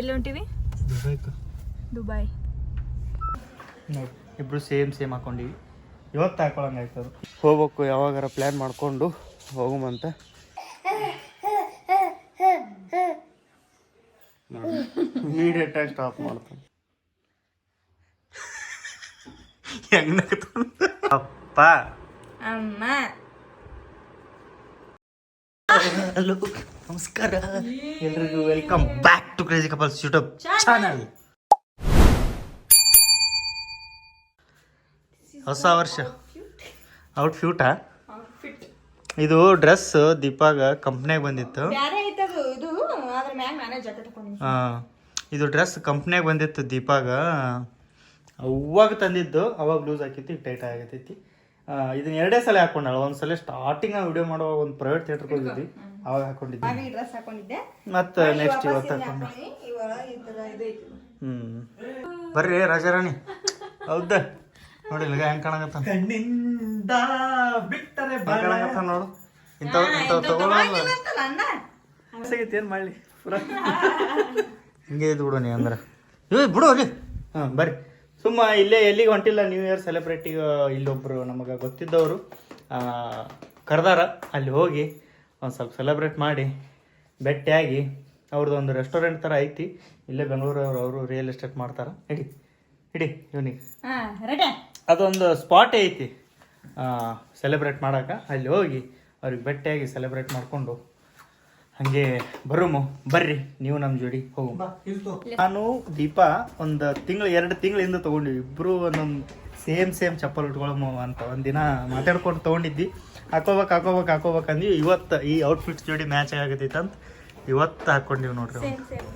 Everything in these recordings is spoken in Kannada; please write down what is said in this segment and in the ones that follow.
ಎಲ್ಲಿ ಹೊಂಟಿವಿ? ದುಬೈ. ನೋಡಿ ಇಬ್ರು ಸೇಮ್ ಸೇಮ್ ಹಾಕೊಂಡಿವಿ. ಇವತ್ತು ಹಾಕೊಳಂಗೆ ಆಯ್ತದ ಹೋಗ್ಬೇಕು ಯಾವಾಗಾರ ಪ್ಲ್ಯಾನ್ ಮಾಡಿಕೊಂಡು ಹೋಗುಮಂತ ಇಮಿಡಿಯೇಟ್ ಆಗಿ ಸ್ಟಾಪ್ ಮಾಡ್ತಾನೆ. ಹೆಂಗ್ ನಗ್ತಾನ? ಅಪ್ಪ. ಅಮ್ಮ. ಹಲೋ ನಮಸ್ಕಾರ. ಎಲ್ರಿಗೂ welcome back to crazy couples YouTube channel ಹೊಸ ವರ್ಷ. ಔಟ್ಫ್ಯೂಟಾ ಇದು ಡ್ರೆಸ್ ದೀಪಾಗ ಕಂಪ್ನಿಯಾಗ ಬಂದಿತ್ತು. ಹಾಂ ಇದು ಡ್ರೆಸ್ ಕಂಪ್ನಿಯಾಗ ಬಂದಿತ್ತು ದೀಪಾಗ. ಅವಾಗ ತಂದಿದ್ದು ಅವಾಗ ಲೂಸ್ ಆಕೈತಿ ಈಗ ಟೈಟ್ ಆಗತೈತಿ. ಇದನ್ನ ಎರಡೇ ಸಲ ಹಾಕೊಂಡಾಳ ಒಂದ್ಸಲ ಸ್ಟಾರ್ಟಿಂಗ್ ವಿಡಿಯೋ ಮಾಡುವಾಗ ಒಂದು ಪ್ರೈವೇಟ್ ಥಿಯೇಟರ್ ಹೋಗಿದ್ವಿ. ಅವಾಗ ಹಾಕೊಂಡಿದ್ವಿ. ಡ್ರೆಸ್ ಹಾಕೊಂಡಿದ್ದೆ. ಮತ್ತೆ ನೆಕ್ಸ್ಟ್ ಇವತ್ತು ಹಾಕೊಂಡ ಇವಾಗ ಈ ತರ ಇದು ಹ್ಮ್. ಬರ್ರಿ ರಾಜಾರಾಣಿ. ಹೌದ. ನೋಡಿ ಇಲ್ಲಿಗ ಹೆಂಗ್ ಕಾಣಕತ್ತ ಕಣ್ಣಿಂದ ಬಿಟ್ಟರೆ ಕಾಣಕತ್ತ ನೋಡು. ಇಂಥವ್ ಇಂಥವ್ ತಗೊಳ್ಳೋದು ಬಾಳಾಗೈತಿ ಏನ್ ಮಾಡ್ಲಿ? ಹಿಂಗೇ ಹಿಂಗೆ ಇದು ಬಿಡು ನೀ ಅಂದ್ರೆ ಏ ಬಿಡು ಅಲ್ಲಿ. ಹಾಂ ಬರ್ರಿ. ಸುಮ್ಮ ಇಲ್ಲೇ ಎಲ್ಲಿಗೆ ಹೊಂಟಿಲ್ಲ ನ್ಯೂ ಇಯರ್ ಸೆಲೆಬ್ರೇಟಿಗೆ ಇಲ್ಲೊಬ್ರು ನಮಗೆ ಗೊತ್ತಿದ್ದವರು ಕರೆದಾರ ಅಲ್ಲಿ ಹೋಗಿ ಒಂದು ಸ್ವಲ್ಪ ಸೆಲೆಬ್ರೇಟ್ ಮಾಡಿ ಭೇಟಿಯಾಗಿ ಅವ್ರದ್ದು ಒಂದು ರೆಸ್ಟೋರೆಂಟ್ ಥರ ಐತಿ ಇಲ್ಲೇ ಬೆಂಗಳೂರವ್ರು ಅವರು ರಿಯಲ್ ಎಸ್ಟೇಟ್ ಮಾಡ್ತಾರೆ. ಇಡಿ ಹಿಡಿ ಇವನಿಗೆ. ಅದೊಂದು ಸ್ಪಾಟ್ ಐತಿ ಸೆಲೆಬ್ರೇಟ್ ಮಾಡೋಕೆ. ಅಲ್ಲಿ ಹೋಗಿ ಅವ್ರಿಗೆ ಭೇಟಿಯಾಗಿ ಸೆಲೆಬ್ರೇಟ್ ಮಾಡಿಕೊಂಡು ಹಾಗೆ ಬರುಮು ಬರ್ರಿ ನೀವು ನಮ್ಮ ಜೋಡಿ ಹೋಗು. ನಾನು ದೀಪ ಒಂದು ತಿಂಗಳು ಎರಡು ತಿಂಗಳಿಂದ ತೊಗೊಂಡಿವಿ ಇಬ್ಬರು ಒಂದೊಂದು ಸೇಮ್ ಸೇಮ್ ಚಪ್ಪಲ್ ಉಟ್ಕೊಳಮು ಅಂತ ಒಂದಿನ ಮಾತಾಡ್ಕೊಂಡು ತೊಗೊಂಡಿದ್ವಿ. ಹಾಕೋಬೇಕು ಹಾಕೋಬೇಕು ಹಾಕೋಬೇಕು ಅಂದ್ವಿ. ಇವತ್ತು ಈ ಔಟ್ಫಿಟ್ ಜೋಡಿ ಮ್ಯಾಚ್ ಆಗತೈತೆ ಅಂತ ಇವತ್ತು ಹಾಕೊಂಡಿವಿ ನೋಡ್ರಿ ಅವ್ನು. Same same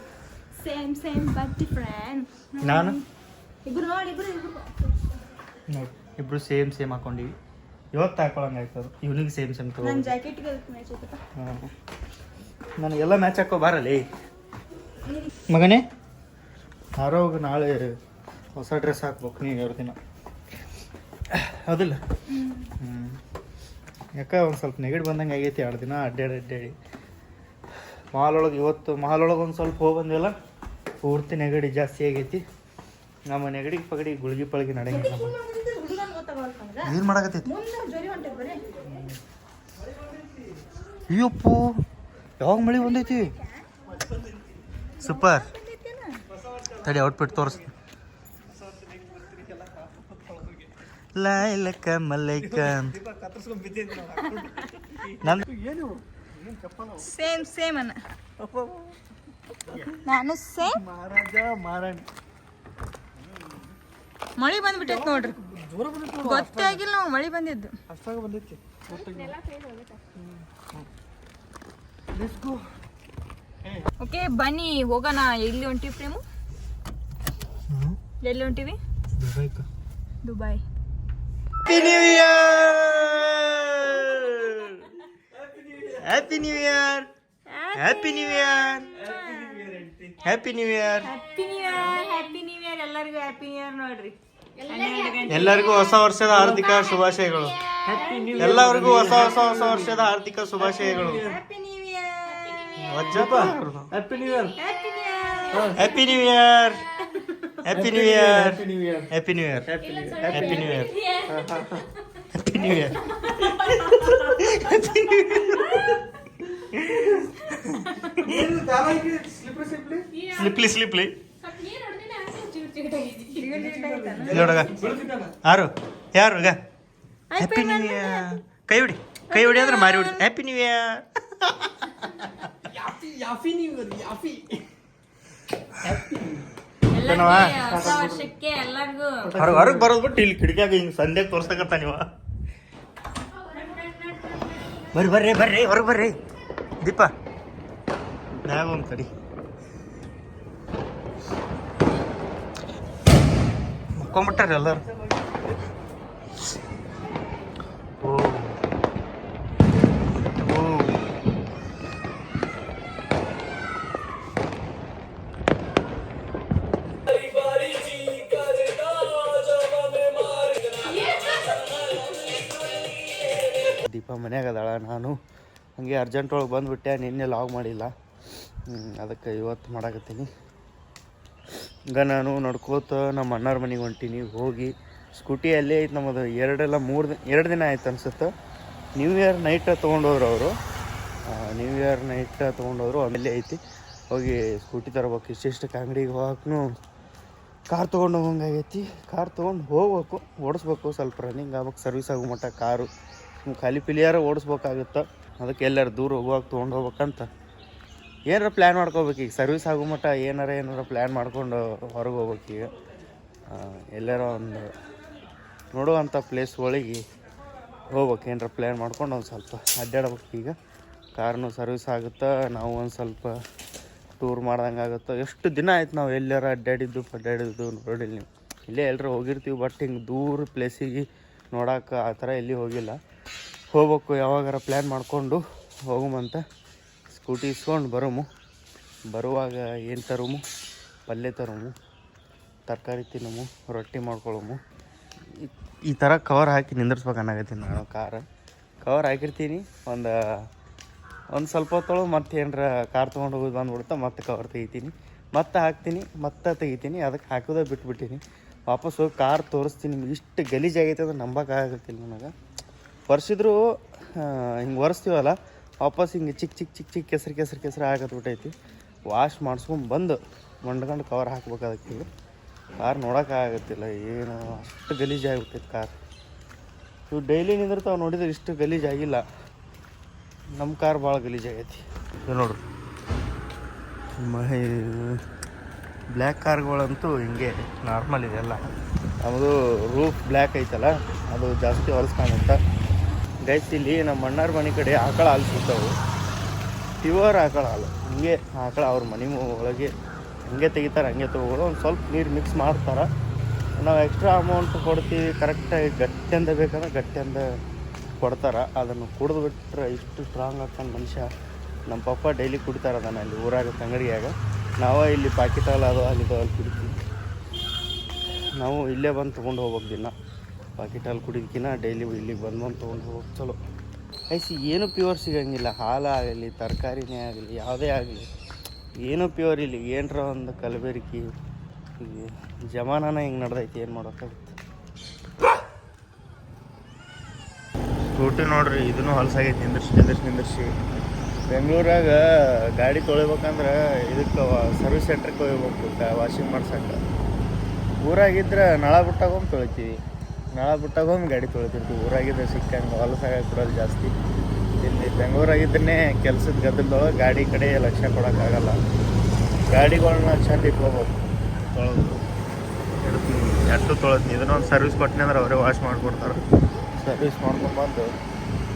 same same but different ನಾನು? ಇಬ್ರು ನೋಡಿ ಇಬ್ರು ಇಬ್ರು. ನೋಡಿ ಇಬ್ರು ಸೇಮ್ ಸೇಮ್ ಹಾಕೊಂಡಿವಿ. ಇವತ್ತು ಹಾಕೊಳಂಗೆ ಇವ್ನಿಗೆ ಇವನಿಗೆ ಸೇಮ್ ಸೇಮ್ ತೊಗೊಂಡು ಐತಪ್ಪ ನನಗೆಲ್ಲ ಮ್ಯಾಚ್ ಹಾಕೋ ಬಾರಲ್ಲಿ. ಮಗನೇ? ಆರೋಗ ನಾಳೆ ಹೊಸ ಡ್ರೆಸ್ ಹಾಕ್ಬೇಕು ನೀವು ಎರಡು ದಿನ. ಅದಿಲ್ಲ ಹ್ಞೂ ಯಾಕೆ ಒಂದು ಸ್ವಲ್ಪ ನೆಗಡಿ ಬಂದಂಗೆ ಆಗೈತಿ ಎರಡು ದಿನ ಅಡ್ಡಾಡಿ ಅಡ್ಡಾಡಿ. ಮಾಲ್ ಒಳಗೆ ಇವತ್ತು ಮಾಲ್ ಒಳಗೆ ಒಂದು ಸ್ವಲ್ಪ ಹೋಗಿ ಬಂದಿಲ್ಲ ಪೂರ್ತಿ ನೆಗಡಿ ಜಾಸ್ತಿ ಆಗೈತಿ. ನಮ್ಮ ನೆಗಡಿಗೆ ಪಗಡಿ ಗುಳ್ಗಿ ಪಳಗಿ ನಡೆಯಂಗಿಲ್ಲ ಏನು ಮಾಡಕತ್ತೈತಿ? ಅಯ್ಯಪ್ಪು. ಯಾವಾಗ ಮಳೆ ಬಂದೈತಿ? ಸೂಪರ್ ತಡಿ ಔಟ್ಫಿಟ್ ತೋರಿಸ್ ಲೈಲಕ ಮಲ್ಲೈಕ ನನ್ ಸೇಮ್ ಸೇಮ್ ಅನ್ನ ನಾನು ಸೇಮ್ ಮಹಾರಾಜ ಮಹಾರಾಣಿ ಮಳಿ ಬಂದ್ಬಿಟ್ಟೈತೆ ನೋಡ್ರಿ. ಗೊತ್ತೇ ಆಗಿಲ್ಲ ನಾವು ಮಳಿ ಬಂದಿದ್ದು. ಅಷ್ಟಾಗ ಬಂದೈತಿ. ಓಕೆ ಬನ್ನಿ ಹೋಗೋಣ ಎಲ್ಲಿ ಹೊಂಟಿವಿ ಪ್ರೇಮು ಎಲ್ಲಿ ಹೊಂಟಿವಿ Dubai happy new year happy new year happy new year happy new year happy new year ಎಲ್ಲರಿಗೂ ಹ್ಯಾಪಿ ನ್ಯೂ ಇಯರ್ ನೋಡ್ರಿ ಎಲ್ಲರಿಗೂ ಹೊಸ ವರ್ಷದ ಹಾರ್ದಿಕ ಶುಭಾಶಯಗಳು ಎಲ್ಲರಿಗೂ ಹೊಸ ಹೊಸ ಹೊಸ ವರ್ಷದ ಹಾರ್ದಿಕ ಶುಭಾಶಯಗಳು happy new year happy new year happy new year happy new year happy new year happy new year happy new year സ്ലിപ്ലി സ്ലിപ്ലി ನೋಡಗ ಯಾರು ಯಾರು ಹ್ಯಾಪಿ ನ್ಯೂ ಇಯರ್ കൈ ಹೊಡಿ ಕೈ ಹೊಡಿ ಅಂದ್ರೆ ಮಾರಿ ಹೊಡಿ happy new year new year ಯಾಫಿ ಏನವ್ವ? ಹೊಸ ವರ್ಷಕ್ಕೆ ಎಲ್ಲರಿಗೂ. ಹೊರಗೆ ಹೊರಗೆ ಬರೋದು ಬಿಟ್ಟು ಇಲ್ಲಿ ಕಿಟಕಿಯಾಗ ಹಿಂಗೆ ಸಂಧ್ಯೆ ತೋರ್ಸಕತ್ತಾನ ನೀವು. ಬರ್ರಿ ಬರ್ರಿ ಬರ್ರಿ ಹೊರಗೆ ಬರ್ರಿ. ದೀಪ. ಒಂದು ಕಡಿ. ಮಕ್ಕೊಂಬಿಟ್ಟಾರ ಎಲ್ಲರೂ. ಮನ್ಯಾಗ ಅದಾಳ ನಾನು. ಹಾಗೆ ಅರ್ಜೆಂಟ್ ಒಳಗೆ ಬಂದುಬಿಟ್ಟೆ, ನಿನ್ನೆ ಲಾಗ್ ಮಾಡಿಲ್ಲ. ಅದಕ್ಕೆ ಇವತ್ತು ಮಾಡಾಕತ್ತೀನಿ. ಈಗ ನಾನು ನಡ್ಕೋತ ನಮ್ಮ ಅಣ್ಣಾರ ಮನೆಗೆ ಹೊಂಟೀನಿ, ಹೋಗಿ. ಸ್ಕೂಟಿ ಅಲ್ಲೇ ಐತೆ ನಮ್ಮದು, ಎರಡೆಲ್ಲ ಮೂರು ದಿನ ಎರಡು ದಿನ ಆಯ್ತು ಅನ್ಸುತ್ತೆ. ನ್ಯೂ ಇಯರ್ ನೈಟ್ ತೊಗೊಂಡೋದ್ರು ಅವರು. ನ್ಯೂ ಇಯರ್ ನೈಟ್ ತೊಗೊಂಡೋದ್ರು ಆಮೇಲೆ ಐತಿ. ಹೋಗಿ ಸ್ಕೂಟಿ ತರ್ಬೇಕು ಇಷ್ಟಿಷ್ಟಕ್ಕೆ ಅಂಗಡಿಗೆ ಹೋಗಕ್ಕೂ ಕಾರ್ ತೊಗೊಂಡು ಹೋಗಂಗಾಗೈತಿ ಕಾರ್ ತೊಗೊಂಡು ಹೋಗ್ಬೇಕು, ಓಡಿಸ್ಬೇಕು, ಸ್ವಲ್ಪ ರನ್ನಿಂಗ್ ಆಗ್ಬೇಕು ಸರ್ವಿಸ್ ಆಗೋ ಮಟ್ಟ ಕಾರು. ಖಾಲಿ ಪಿಲಿಯಾರ ಓಡಿಸ್ಬೇಕಾಗುತ್ತೆ. ಅದಕ್ಕೆ ಎಲ್ಲರೂ ದೂರ ಹೋಗುವಾಗ ತೊಗೊಂಡು ಹೋಗ್ಬೇಕಂತ. ಏನಾರ ಪ್ಲ್ಯಾನ್ ಮಾಡ್ಕೋಬೇಕು ಈಗ. ಸರ್ವಿಸ್ ಆಗೋ ಮಟ್ಟ ಏನಾರ ಏನಾರ ಪ್ಲ್ಯಾನ್ ಮಾಡ್ಕೊಂಡು ಹೊರಗೆ ಹೋಗ್ಬೇಕು ಈಗ. ಎಲ್ಲರ ಒಂದು ನೋಡುವಂಥ ಪ್ಲೇಸ್ಗಳಿಗೆ ಹೋಗ್ಬೇಕು. ಏನಾರ ಪ್ಲ್ಯಾನ್ ಮಾಡ್ಕೊಂಡು ಒಂದು ಸ್ವಲ್ಪ ಅಡ್ಡಾಡ್ಬೇಕು ಈಗ. ಕಾರ್ನು ಸರ್ವಿಸ್ ಆಗುತ್ತೆ? ನಾವು ಒಂದು ಸ್ವಲ್ಪ ಟೂರ್ ಮಾಡ್ದಂಗೆ ಆಗುತ್ತೆ? ಎಷ್ಟು ದಿನ ಆಯ್ತು ನಾವು ಎಲ್ಲಾರ ಅಡ್ಡಾಡಿದ್ದು ಅಡ್ಡಾಡಿದ್ದು ನೋಡಿಲ್ಲ ನೀವು. ಇಲ್ಲೇ ಎಲ್ಲರೂ ಹೋಗಿರ್ತೀವಿ ಬಟ್ ಹಿಂಗೆ ದೂರ ಪ್ಲೇಸಿಗೆ ನೋಡೋಕೆ ಆ ಥರ ಎಲ್ಲಿ ಹೋಗಿಲ್ಲ. ಹೋಗ್ಬೇಕು, ಯಾವಾಗಾರ ಪ್ಲ್ಯಾನ್ ಮಾಡಿಕೊಂಡು ಹೋಗುಮಂತ ಸ್ಕೂಟಿ ಇಸ್ಕೊಂಡು ಬರೋಮು. ಬರುವಾಗ ಏನು ತರೋಮು? ಪಲ್ಯ ತರೋಮು, ತರಕಾರಿ ತಿನ್ನೋಮು, ರೊಟ್ಟಿ ಮಾಡ್ಕೊಳ್ಳೋಮು ಈ- ಥರ ಕವರ್ ಹಾಕಿ ನಿಂದಿರ್ಸ್ಬೇಕು ಅನ್ನಕತ್ತೀನಿ ನಾನು. ಕಾರ ಕವರ್ ಹಾಕಿರ್ತೀನಿ. ಒಂದು ಒಂದು ಸ್ವಲ್ಪ ಹೊತ್ತೊಳು ಮತ್ತೆ ಏನರ ಕಾರ್ ತೊಗೊಂಡು ಹೋಗೋದು ಬಂದ್ಬಿಡುತ್ತೆ, ಮತ್ತೆ ಕವರ್ ತೆಗಿತೀನಿ. ಮತ್ತೆ ಹಾಕ್ತೀನಿ, ಮತ್ತೆ ತೆಗಿತೀನಿ. ಅದಕ್ಕೆ ಹಾಕೋದೇ ಬಿಟ್ಬಿಟ್ಟಿನಿ. ವಾಪಸ್ ಹೋಗಿ ಕಾರ್ ತೋರಿಸ್ತೀನಿ. ಇಷ್ಟು ಗಲೀಜಾಗೈತೆ ಅದು ನಂಬಕ್ಕಾಗತ್ತಿಲ್ಲ ನನಗೆ. ಒರೆಸಿದ್ರು ಹಿಂಗೆ ಒರೆಸ್ತೀವಲ್ಲ ವಾಪಸ್ ಹಿಂಗೆ ಚಿಕ್ಕ ಚಿಕ್ಕ ಚಿಕ್ಕ ಚಿಕ್ಕ ಕೆಸರು ಕೆಸರು ಕೆಸರು ಆಗತ್ಬಿಟ್ಟೈತಿ ವಾಶ್ ಮಾಡಿಸ್ಕೊಂಡು ಬಂದು ಮಂಡ್ಕೊಂಡು ಕವರ್ ಹಾಕ್ಬೇಕು ಅದಕ್ಕೆ ಕಾರ್ ನೋಡೋಕ್ಕಾಗತ್ತಿಲ್ಲ ಏನು ಅಷ್ಟು ಗಲೀಜಾಗ್ಬಿಟ್ಟೈತೆ ಕಾರ್ ಇವು ಡೈಲಿ ನಿಂದಿರ್ತಾವೆ ನೋಡಿದ್ರೆ ಇಷ್ಟು ಗಲೀಜಾಗಿಲ್ಲ. ನಮ್ಮ ಕಾರ್ ಭಾಳ ಗಲೀಜಾಗೈತಿ. ಇದು ನೋಡ್ರಿ ಬ್ಲ್ಯಾಕ್ ಕಾರ್ಗಳಂತೂ ಹಿಂಗೆ ನಾರ್ಮಲ್ ಇದೆಲ್ಲ ನಮ್ಮದು ರೂಫ್ ಬ್ಲ್ಯಾಕ್ ಐತಲ್ಲ ಅದು ಜಾಸ್ತಿ ಹೊಲಸು ಕಾಣುತ್ತೆ ಗೈಸ್ ಇಲ್ಲಿ ನಮ್ಮ ಅಣ್ಣಾರ ಮನೆ ಕಡೆ ಆಕಳ ಹಾಲು ಸಿಗ್ತಾವೆ. ಪ್ಯೂರ್ ಆಕಳ ಹಾಲು. ಹಿಂಗೆ ಆಕಳ ಅವ್ರ ಮನೆ ಒಳಗೆ ಹಂಗೆ ತೆಗಿತಾರೆ, ಹಂಗೆ ತೊಗೊಳ್ಳೋದು ಒಂದು ಸ್ವಲ್ಪ ನೀರು ಮಿಕ್ಸ್ ಮಾಡ್ತಾರೆ. ನಾವು ಎಕ್ಸ್ಟ್ರಾ ಅಮೌಂಟ್ ಕೊಡ್ತೀವಿ ಕರೆಕ್ಟಾಗಿ ಗಟ್ಟಿಯಂದ ಬೇಕಂದ್ರೆ ಗಟ್ಟಿಯಂದ ಕೊಡ್ತಾರೆ. ಅದನ್ನು ಕುಡಿದು ಬಿಟ್ಟರೆ ಇಷ್ಟು ಸ್ಟ್ರಾಂಗ್ ಆಗ್ತಾನೆ ಮನುಷ್ಯ ನಮ್ಮ ಪಪ್ಪ ಡೈಲಿ ಕುಡಿತಾರೆ ಅದನ್ನು ಅಲ್ಲಿ ಊರಾಗ, ತಂಗಡಿಯಾಗ. ನಾವು ಇಲ್ಲಿ ಪಾಕಿಟಲ್ಲಿ ಅದು ಅಲ್ಲಿದು ಅಲ್ಲಿ ಕುಡಿತೀವಿ. ನಾವು ಇಲ್ಲೇ ಬಂದು ತೊಗೊಂಡು ಹೋಗ್ಬೇಕು ದಿನ. ಪಾಕಿಟ್ ಹಾಲು ಕುಡಿದಕ್ಕಿಂತ ಡೈಲಿ ಇಲ್ಲಿಗೆ ಬಂದು ಬಂದು ತೊಗೊಂಡು ಹೋಗಿ ಚಲೋ. ಐಸಿ ಏನು ಪ್ಯೂರ್ ಸಿಗಂಗಿಲ್ಲ. ಹಾಲು ಆಗಲಿ, ತರಕಾರಿನೇ ಆಗಲಿ, ಯಾವುದೇ ಆಗಲಿ. ಏನೂ ಪ್ಯೂರ್ ಇಲ್ಲಿ. ಏನರ ಒಂದು ಕಲಬೆರಕಿ ಜಮಾನನ ಹಿಂಗೆ ನಡ್ದೈತಿ, ಏನು ಮಾಡೋಕ್ಕಾಗುತ್ತೆ ಸ್ಕೂಟಿ ನೋಡ್ರಿ, ಇದನ್ನು ಹೊಲಸಾಗೈತಿ. ನಿಂದಿರ್ಸಿ ನಿಂದಿರ್ಸಿ ನಿಂದಿರ್ಸಿ. ಬೆಂಗಳೂರಾಗ ಗಾಡಿ ತೊಳಿಬೇಕಂದ್ರೆ ಇದಕ್ಕೆ ಸರ್ವಿಸ್ ಸೆಂಟ್ರಿಗೆ ಹೋಗ್ಬೇಕು ವಾಷಿಂಗ್ ಮಾಡ್ಸಕ್ಕೆ ಊರಾಗಿದ್ರೆ ನಳ ಬಿಟ್ಟಾಗೊಂಡು ತೊಳಿತೀವಿ. ನಳ ಬಿಟ್ಟಾಗೊಮ್ಮೆ ಗಾಡಿ ತೊಳಿತಿರ್ತೀವಿ. ಊರಾಗಿದ್ದ ಸಿಕ್ಕಂಗೆ ಹೊಲಸಾಗ ಕೊಡೋದು ಜಾಸ್ತಿ. ಇಲ್ಲಿ ಬೆಂಗಳೂರಾಗಿದ್ದೇ ಕೆಲಸದ ಗದ್ದಲದೊಳಗೆ ಗಾಡಿ ಕಡೆ ಲಕ್ಷ ಕೊಡೋಕ್ಕಾಗಲ್ಲ. ಗಾಡಿಗಳನ್ನ ಚಂದ ಇಟ್ಕೋಬೇಕು ತೊಳೆದು. ಇಡ್ತೀನಿ ಎಷ್ಟು ತೊಳಿತೀನಿ ಇದನ್ನೊಂದು ಸರ್ವಿಸ್ ಕೊಟ್ಟಿನಿ ಅಂದ್ರೆ ಅವರೇ ವಾಶ್ ಮಾಡಿಕೊಡ್ತಾರೆ. ಸರ್ವಿಸ್ ಮಾಡ್ಕೊಂಬಂದು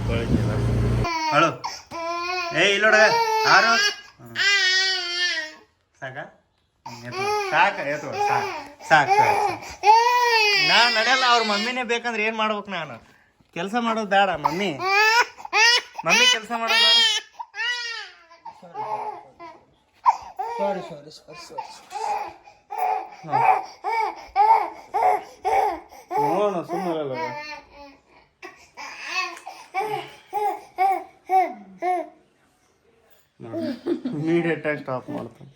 ತೊಳಿತೀನಿ ಹಲೋ ಏ ಇಲ್ಲೋಡ ಯಾರು? ಸಾಕ? ಸಾಕ ಎತ್ತು ಸಾಕು. ಸಾಕು ನಾ ನಡೆಯಲ್ಲ ಅವ್ರ ಮಮ್ಮಿನೇ ಬೇಕಂದ್ರೆ ಏನು ಮಾಡ್ಬೇಕು ನಾನು? ಕೆಲಸ ಮಾಡೋದು ಬೇಡ ಮಮ್ಮಿ. ಮಮ್ಮಿ ಕೆಲಸ ಮಾಡೋದು ಬೇಡ. ಸಾರಿ ಸಾರಿ ಸಾರಿ ಸಾರಿ ನೋಡೋಣ ಸುಮ್ಮನೆ ಇಮಿಡಿಯೇಟ್ ಆಗಿ ಸ್ಟಾಪ್ ಮಾಡ್ತಾನೆ.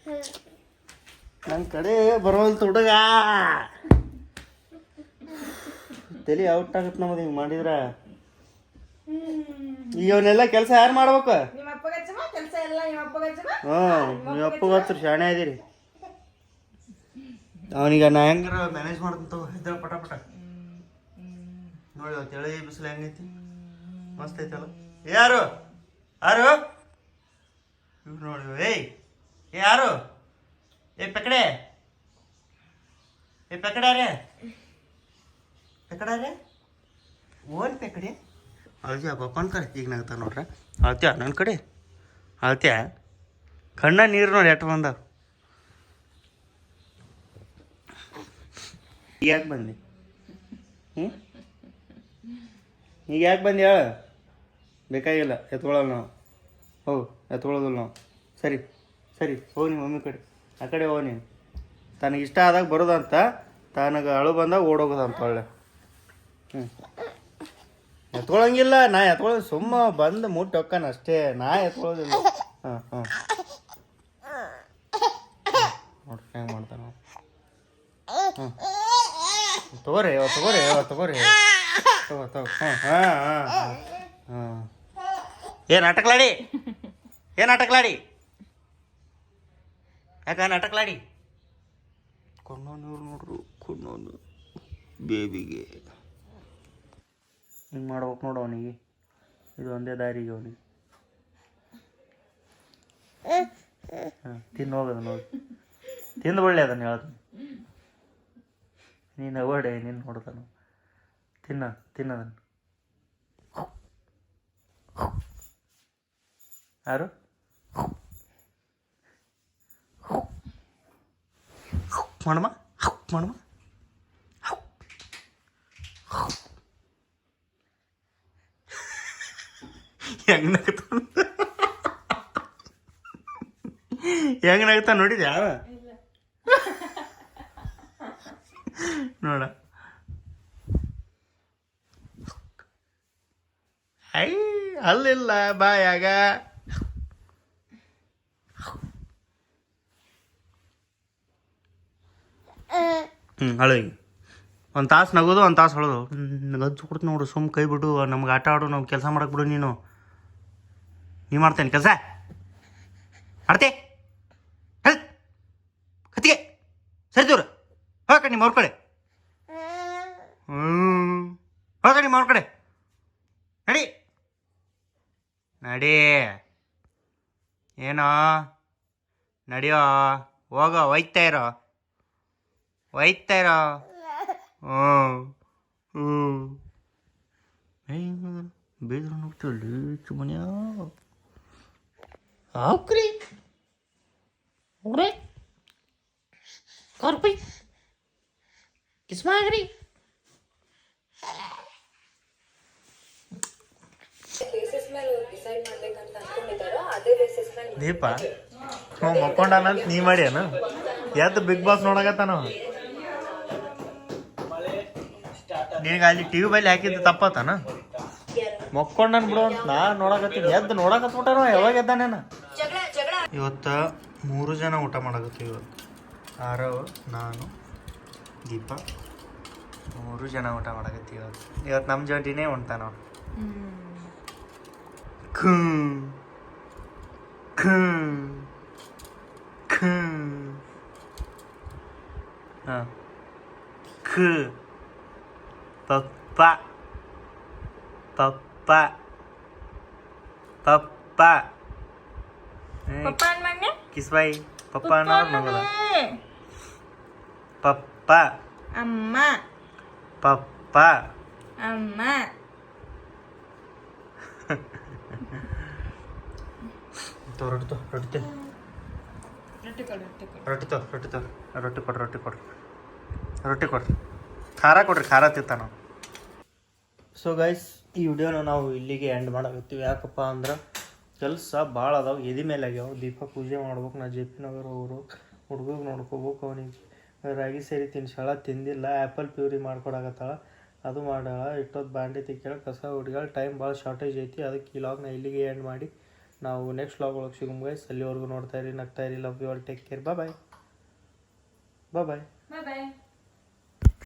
ನನ್ನ ಕಡೆ ಬರೋಲ್ತು ಹುಡುಗ. ತಲೆ ಔಟ್ ಆಗತ್ತೆ ನಮ್ದು ಹಿಂಗೆ ಮಾಡಿದ್ರ. ಇವನ್ನೆಲ್ಲ ಕೆಲಸ ಯಾರು ಮಾಡ್ಬೇಕು? ಹ್ಞೂ ನೀವು ಅಪ್ಪಗೆ ಹತ್ರ ಶಾಣೆ ಇದೀರಿ ಅವನಿಗ ನಾ ಹೆಂಗಾರ ಮ್ಯಾನೇಜ್ ಮಾಡ್ತೀನಿ ತಗೋ ಇದ್ರ ಪಟ ಪಟ. ನೋಡಿ ಎಳೆ ಬಿಸಿಲು ಹೆಂಗೈತಿ? ಮಸ್ತ್ ಐತಲ್ಲ? ಯಾರು? ಯಾರು? ಇವ್ರು ನೋಡಿ ಏಯ್ ಏ ಯಾರು? ಏ ಪೆಕಡೆ ಏ ಪೆಕಡೆ ರೇ ಪೆಕಡ ರೇ ಓನ್ ಪೆಕಡೆ ಅಳ್ತ್ಯಾ ಪಪ್ಪನ ಕಡೆ ಈಗ ನಗ್ತಾ ನೋಡ್ರಿ. ಅಳ್ತ್ಯಾ ನನ್ನ ಕಡೆ. ಅಳ್ತ್ಯಾ ಕಣ್ಣ ನೀರು ನೋಡಿ ಎಟ್ಟು ಬಂದಾವ. ಯಾಕೆ ಬಂದಿ ಹ್ಞೂ ಈಗ ಯಾಕೆ ಬಂದಿ ಹೇಳ ಬೇಕಾಗಿಲ್ಲ ಎತ್ಕೊಳ್ಳಲ್ಲ ನಾವು. ಹೋ ಎತ್ಕೊಳ್ಳೋದಿಲ್ಲ ನಾವು. ಸರಿ ಸರಿ, ಹೋಗಿ ನಿಮ್ಮ ಮಮ್ಮಿ ಕಡೆ. ಆ ಕಡೆ ಹೋಗಿ ತನಗೆ ಇಷ್ಟ ಆದಾಗ ಬರೋದಂತ, ತನಗೆ ಅಳು ಬಂದಾಗ ಓಡೋಗೋದಂತ ಒಳ್ಳೆ. ಹ್ಞೂ ಎತ್ಕೊಳಂಗಿಲ್ಲ, ನಾ ಎತ್ಕೊಳ್ಳೋದು ಸುಮ್ಮ ಬಂದು ಮುಟ್ಟಿ ಹೊಕ್ಕನ ಅಷ್ಟೇ, ನಾ ಎತ್ಕೊಳ್ಳೋದಿಲ್ಲ ಹಾಂ ಹಾಂ ನೋಡ್ರಿ ಹೆಂಗೆ ಮಾಡ್ತಾನ ಹ್ಞೂ ತಗೋರಿ ತಗೋರಿ ತಗೋರಿ. ತಗೋ ತಗೋ. ಹ್ಞೂ ಹಾಂ ಹಾಂ ಹಾಂ. ಏನು ಆಟಕ್ಲಾಡಿ ಏನು ನಾಟಕಲಾಡಿ ಯಾಕ ನಾಟಕಲಾಡಿ? ಇವ್ರು ನೋಡ್ರು ಕೊಂಡೋನು ಬೇಬಿಗೆ ಹಿಂಗೆ ಮಾಡ್ಬೇಕು ನೋಡು ಅವನಿಗೆ. ಇದು ಒಂದೇ ದಾರಿಗೆ ಅವನಿಗೆ. ಹಾಂ ತಿಂದು ಹೋಗೋದು ನೋಡಿ. ತಿಂದು ಒಳ್ಳೆ ಅದನ್ನು ಹೇಳ್ತೀನಿ ನೀನು ಓಡೆ ನೀನು ನೋಡ್ತಾನು ತಿನ್ನ ತಿನ್ನದನ್ನು ಯಾರು? ಮಾಡಮ್ಮ ಮಾಡಮ್ಮ ಹೆಂಗ್ ನಗ್ತಾನ ಹೆಂಗ್ ನಗ್ತಾ ನೋಡಿದ್ಯಾ? ನೋಡ. ಐ ಅಲ್ಲಿಲ್ಲ ಬಾಯಾಗ. ಹ್ಞೂ ಅಳಗಿ ಒಂದು ತಾಸು ನಗೋದು, ಒಂದು ತಾಸು ಹೊಳೋದು. ಗಜ್ಜು ಕೊಡ್ತು ನೋಡು ಸುಮ್ಮ ಕೈ ಬಿಡು, ನಮ್ಗೆ ಆಟ ಆಡು, ನಾವು ಕೆಲಸ ಮಾಡಕ್ಕೆ ಬಿಡು ನೀನು. ನೀ ಮಾಡ್ತೇನೆ ಕೆಲಸ. ಮಾಡ್ತೆ? ಕತ್ತಿಗೆ. ಸರಿ ದೂರ ಹೋಗ ನಿಮ್ಮ ಅವ್ರ ಕಡೆ. ಹ್ಞೂ ಹೋಗ ನಿಮ್ಮ ಅವ್ರ ಕಡೆ. ನಡಿ. ನಡಿ. ಏನೋ? ನಡಿಯೋ? ಹೋಗೋ ಒಯ್ತಾ ಇರೋ? ಒಯ್ತಾ ಇರೋ ಹ್ಞೂ ಬೇದ್ರು ನೋಡ್ತೀವಲ್ಲಿ ಚುಮನ್ಯ ಹಾಕ್ರಿ ಹೋಗ್ರಿ ಕರ್ಪಿ ಕಿಸ್ಮಾಗ್ರಿ ದೀಪ ಹ್ಞೂ ಮಕ್ಕೊಂಡಾನಂತ ನೀ ಮಾಡ್ಯಾನ? ಎದ್ದು ಬಿಗ್ ಬಾಸ್ ನೋಡಕತ್ತಾನ? ನಿನಗೆ ಅಲ್ಲಿ ಟಿ ವಿ ಬಲ್ಲಿ ಹಾಕಿದ್ದು ತಪ್ಪತ್ತಾನ? ಮಕ್ಕೊಂಡನ್ ಬಿಡು ಅಂತ ನಾ ನೋಡಕತ್ತೀನಿ. ಎದ್ದು ನೋಡಕತ್ಬಿಟ್ಟಾನ ಯಾವಾಗ ಎದ್ದಾನೇನ ಇವತ್ತು ಮೂರು ಜನ ಊಟ ಮಾಡಕತ್ತೀವಿ ಇವತ್ತು. ಆರವ್ ನಾನು ದೀಪ. ಮೂರು ಜನ ಊಟ ಮಾಡಕತ್ತೀವಿ ಇವತ್ತು. ಇವತ್ತು ನಮ್ಮ ಜೊತೆನೇ ಉಣ್ತಾನ ಅವ್ನು. ಖೂ ಖೂ ಖೂ. ಹಾಂ. ಖ. ಪಪ್ಪ ಪಪ್ಪ ಪಪ್ಪ ಪಪ್ಪ ಅನ್ ಕಿಸ್ಬಾಯಿ ಪಪ್ಪ ಅನ್ನೋರು ನಗದ ಪಪ್ಪ. ಅಮ್ಮ. ಪಪ್ಪ. ಅಮ್ಮ. ತೋ ರೊಟ್ಟಿ ತೋ ರೊಟ್ಟಿ ರೊಟ್ಟಿ ತೋ ರೊಟ್ಟಿ ತೋ. ರೊಟ್ಟಿ ಕೊಡ್ರಿ ರೊಟ್ಟಿ ಕೊಡ್ರಿ ರೊಟ್ಟಿ ಕೊಡ್ರಿ ಖಾರ ಕೊಡ್ರಿ ಖಾರ ತಿಂತ ನಾವು ಸೊ ಗೈಸ್ ಈ ವಿಡಿಯೋನ ನಾವು ಇಲ್ಲಿಗೆ ಎಂಡ್ ಮಾಡಕತ್ತೀವಿ. ಯಾಕಪ್ಪ ಅಂದ್ರೆ ಕೆಲಸ ಭಾಳ ಅದಾವೆ. ಎದಿ ಮೇಲೆ ಆಗ್ಯಾವ. ದೀಪ ಪೂಜೆ ಮಾಡ್ಬೇಕು ನಾ ಜೆ ಪಿ ನಗರ್ ಅವರು. ಹುಡುಗಗೆ ನೋಡ್ಕೋಬೇಕು ಅವನಿಗೆ. ರಾಗಿ ಸೇರಿ ತಿನ್ಸಾಳ ತಿಂದಿಲ್ಲ. ಆ್ಯಪಲ್ ಪ್ಯೂರಿ ಮಾಡ್ಕೊಡಕತ್ತಾಳ. ಅದು ಮಾಡಾಳ ಇಟ್ಟೊತ್ತು ಬಾಂಡಿ ತಿಕ್ಕಳ ಕಸ ಹುಡುಗಾಳ ಟೈಮ್ ಭಾಳ ಶಾರ್ಟೇಜ್ ಐತಿ. ಅದಕ್ಕೆ ಈ ಲಾಗ್ನ ಇಲ್ಲಿಗೆ ಎಂಡ್ ಮಾಡಿ ನಾವು ನೆಕ್ಸ್ಟ್ ಲಾಗ್ ಒಳಗೆ ಸಿಗುಮ್ ಗೈಸ್ ಅಲ್ಲಿವರೆಗೂ ನೋಡ್ತಾ ಇರಿ, ನಗ್ತಾ ಇರಿ. Love you all take care bye bye bye bye bye bye